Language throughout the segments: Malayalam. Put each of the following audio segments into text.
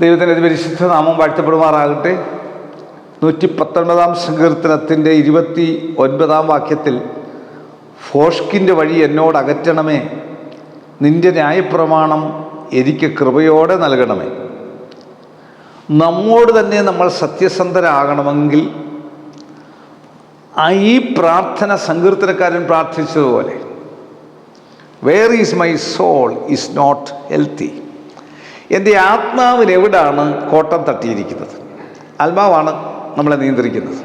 ദൈവത്തിന്റെ പരിശുദ്ധ നാമം വാഴ്ത്തപ്പെടുമാറാകട്ടെ. നൂറ്റി പത്തൊൻപതാം സങ്കീർത്തനത്തിന്റെ ഇരുപത്തി ഒൻപതാം വാക്യത്തിൽ ഫോഷ്കിന്റെ വഴി എന്നോട് അകറ്റണമേ നിന്റെ ന്യായപ്രമാണം എനിക്ക് കൃപയോടെ നൽകണമേ. നമ്മോട് തന്നെ നമ്മൾ സത്യസന്ധരാകണമെങ്കിൽ ഈ പ്രാർത്ഥന സങ്കീർത്തനക്കാരൻ പ്രാർത്ഥിച്ചതുപോലെ where is my soul is not healthy എന്റെ ആത്മാവിന് എവിടാണ് കോട്ടം തട്ടിയിരിക്കുന്നത്? ആത്മാവാണ് നമ്മളെ നിയന്ത്രിക്കുന്നത്.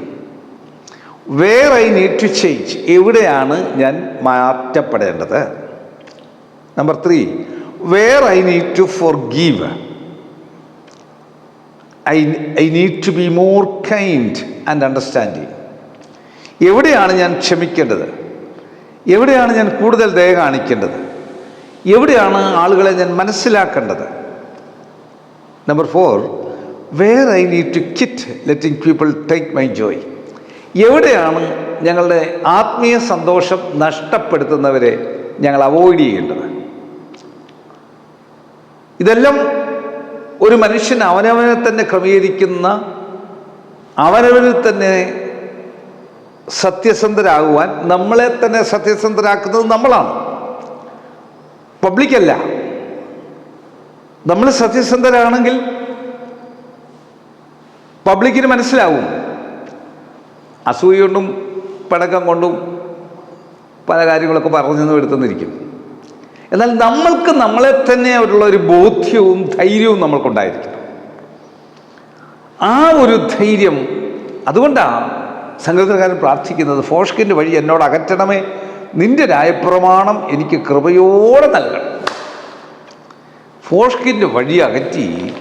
Where I need to change എവിടെയാണ് ഞാൻ മാറ്റപ്പെടേണ്ടത്? Number three where I need to forgive I I need to be more kind and understanding എവിടെയാണ് ഞാൻ ക്ഷമിക്കേണ്ടത്? എവിടെയാണ് ഞാൻ കൂടുതൽ ദയ കാണിക്കേണ്ടത്? എവിടെയാണ് ആളുകളെ ഞാൻ മനസ്സിലാക്കേണ്ടത്? Number four where I need to quit letting people take my joy എവിടെയാണ് ഞങ്ങളുടെ ആത്മീയ സന്തോഷം നഷ്ടപ്പെടുത്തുന്നവരെ ഞങ്ങൾ അവോയ്ഡ് ചെയ്യേണ്ടത്? ഇതെല്ലാം ഒരു മനുഷ്യൻ അവനവനെ തന്നെ ക്രമീകരിക്കുന്ന അവനവനിൽ തന്നെ സത്യസന്ധരാകുവാൻ നമ്മളെ തന്നെ സത്യസന്ധരാക്കുന്നത് നമ്മളാണ്. പബ്ലിക്കല്ല നമ്മൾ സത്യസന്ധരാണെങ്കിൽ പബ്ലിക്കിന് മനസ്സിലാവും. അസൂയ കൊണ്ടും പടക്കം കൊണ്ടും പല കാര്യങ്ങളൊക്കെ പറഞ്ഞു എടുത്തെന്നിരിക്കും എന്നാൽ നമ്മൾക്ക് നമ്മളെ തന്നെ ഉള്ള ഒരു ബോധ്യവും ധൈര്യവും നമ്മൾക്കുണ്ടായിരിക്കും ആ ഒരു ധൈര്യം അതുകൊണ്ടാണ് സംഗീതകാരൻ പ്രാർത്ഥിക്കുന്നത് ഫോഷ്കിന്റെ വഴി എന്നോട് അകറ്റണമേ നിന്റെ രായപ്രമാണം എനിക്ക് കൃപയോടെ നൽകണം. ഫോഷ്കിന്റെ വഴി അകറ്റി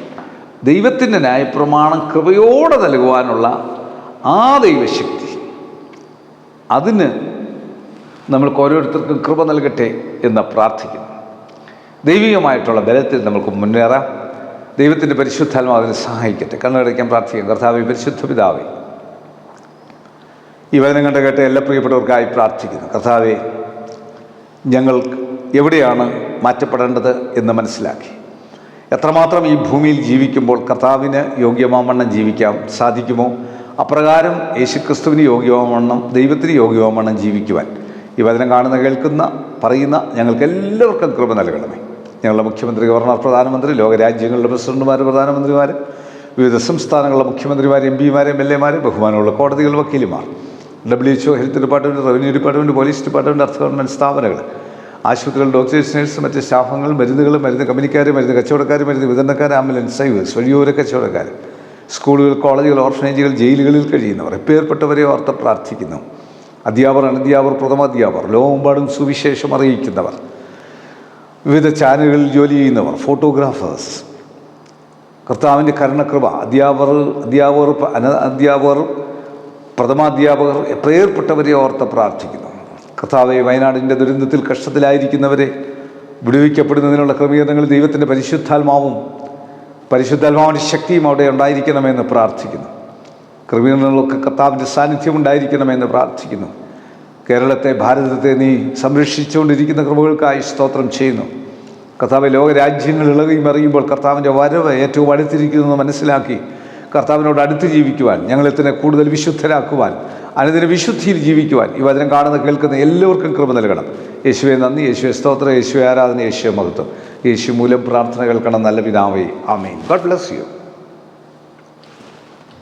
ദൈവത്തിന്റെ ന്യായപ്രമാണം കൃപയോടെ നൽകുവാനുള്ള ആ ദൈവശക്തി. അതിന് നമ്മൾക്ക് ഓരോരുത്തർക്കും കൃപ നൽകട്ടെ എന്ന് പ്രാർത്ഥിക്കുന്നു. ദൈവികമായിട്ടുള്ള ബലത്തിൽ നമുക്ക് മുന്നേറാം. ദൈവത്തിന്റെ പരിശുദ്ധാത്മാവ് അതിനെ സഹായിക്കട്ടെ. കണ്ണടയ്ക്കാൻ പ്രാർത്ഥിക്കാം. കർത്താവ് പരിശുദ്ധ പിതാവേ ഈ വചനം കണ്ട കേട്ട എല്ലാ പ്രിയപ്പെട്ടവർക്കായി പ്രാർത്ഥിക്കുന്നു. കർത്താവേ ഞങ്ങൾ എവിടെയാണ് മാറ്റപ്പെടേണ്ടത് എന്ന് മനസ്സിലാക്കി. എത്രമാത്രം ഈ ഭൂമിയിൽ ജീവിക്കുമ്പോൾ കർത്താവിന് യോഗ്യമാവണ്ണം ജീവിക്കാൻ സാധിക്കുമോ? അപ്രകാരം യേശുക്രിസ്തുവിന് യോഗ്യമാവണ്ണം ദൈവത്തിന് യോഗ്യമാവണ്ണം ജീവിക്കുവാൻ. ഈ വചനം കാണുന്ന കേൾക്കുന്ന പറയുന്ന ഞങ്ങൾക്ക് എല്ലാവർക്കും കൃപ നൽകണമേ. ഞങ്ങളുടെ മുഖ്യമന്ത്രി ഗവർണർ പ്രധാനമന്ത്രി ലോകരാജ്യങ്ങളുടെ പ്രസിഡന്റുമാർ പ്രധാനമന്ത്രിമാർ വിവിധ സംസ്ഥാനങ്ങളിലെ മുഖ്യമന്ത്രിമാർ എം പിമാർ എം എൽ എമാർ ബഹുമാനമുള്ള കോടതികൾ വക്കീലുമാർ W H O health department revenue department police department അർത്ഥ ഗവൺമെന്റ് സ്ഥാപനങ്ങൾ ആശുപത്രികൾ ഡോക്ടേഴ്സ് നേഴ്സ് മറ്റ് സ്റ്റാഫുകൾ മരുന്നുകൾ മരുന്ന് കമ്പനിക്കാർ മരുന്ന് കച്ചവടക്കാർ മരുന്ന് വിതരണക്കാർ ആംബുലൻസ് സൈവേഴ്സ് വഴിയോര കച്ചവടക്കാർ സ്കൂളുകൾ കോളേജുകൾ ഓർഫനേജുകൾ ജയിലുകളിൽ കഴിയുന്നവർ എപ്പേർപ്പെട്ടവരെ ഓർത്ത് പ്രാർത്ഥിക്കുന്നു. അധ്യാപകർ അനധ്യാപകർ പ്രഥമാധ്യാപകർ ലോകമെമ്പാടും സുവിശേഷം അറിയിക്കുന്നവർ വിവിധ ചാനലുകളിൽ ജോലി ചെയ്യുന്നവർ ഫോട്ടോഗ്രാഫേഴ്സ്. കർത്താവിന്റെ കരുണകൃപ അധ്യാപകർ അധ്യാപകർ അന അധ്യാപകർ പ്രഥമാധ്യാപകർ പ്രിയപ്പെട്ടവരെ ഓർത്ത് പ്രാർത്ഥിക്കുന്നു. കർത്താവെ വയനാടിന്റെ ദുരന്തത്തിൽ കഷ്ടത്തിലായിരിക്കുന്നവരെ വിടുവിക്കപ്പെടുന്നതിനുള്ള ക്രമീകരണങ്ങൾ ദൈവത്തിന്റെ പരിശുദ്ധാത്മാവും പരിശുദ്ധാത്മാവിന്റെ ശക്തിയും അവിടെ ഉണ്ടായിരിക്കണമെന്ന് പ്രാർത്ഥിക്കുന്നു. ക്രമീകരണങ്ങളൊക്കെ കർത്താവിന്റെ സാന്നിധ്യം ഉണ്ടായിരിക്കണമെന്ന് പ്രാർത്ഥിക്കുന്നു. കേരളത്തെ ഭാരതത്തെ നീ സംരക്ഷിച്ചുകൊണ്ടിരിക്കുന്ന കൃപകൾക്കായി സ്തോത്രം ചെയ്യുന്നു. കർത്താവ് ലോകരാജ്യങ്ങൾ ഇളകയും അറിയുമ്പോൾ കർത്താവിന്റെ വരവ് ഏറ്റവും അടുത്തിരിക്കുന്നത് മനസ്സിലാക്കി കർത്താവിനോട് അടുത്ത് ജീവിക്കുവാൻ ഞങ്ങളെ തന്നെ കൂടുതൽ വിശുദ്ധരാക്കുവാൻ അനുദിന വിശുദ്ധിയിൽ ജീവിക്കുവാൻ ഈ വചനം കാണുന്ന കേൾക്കുന്ന എല്ലാവർക്കും കൃപ നൽകണം. യേശുവെ നന്ദി. യേശുവെ സ്തോത്രം. യേശുവെ ആരാധന. യേശുവെ മഹത്വം. യേശു മൂലം പ്രാർത്ഥന കേൾക്കണം. നല്ല പിതാവേ. ആമേൻ. God bless you.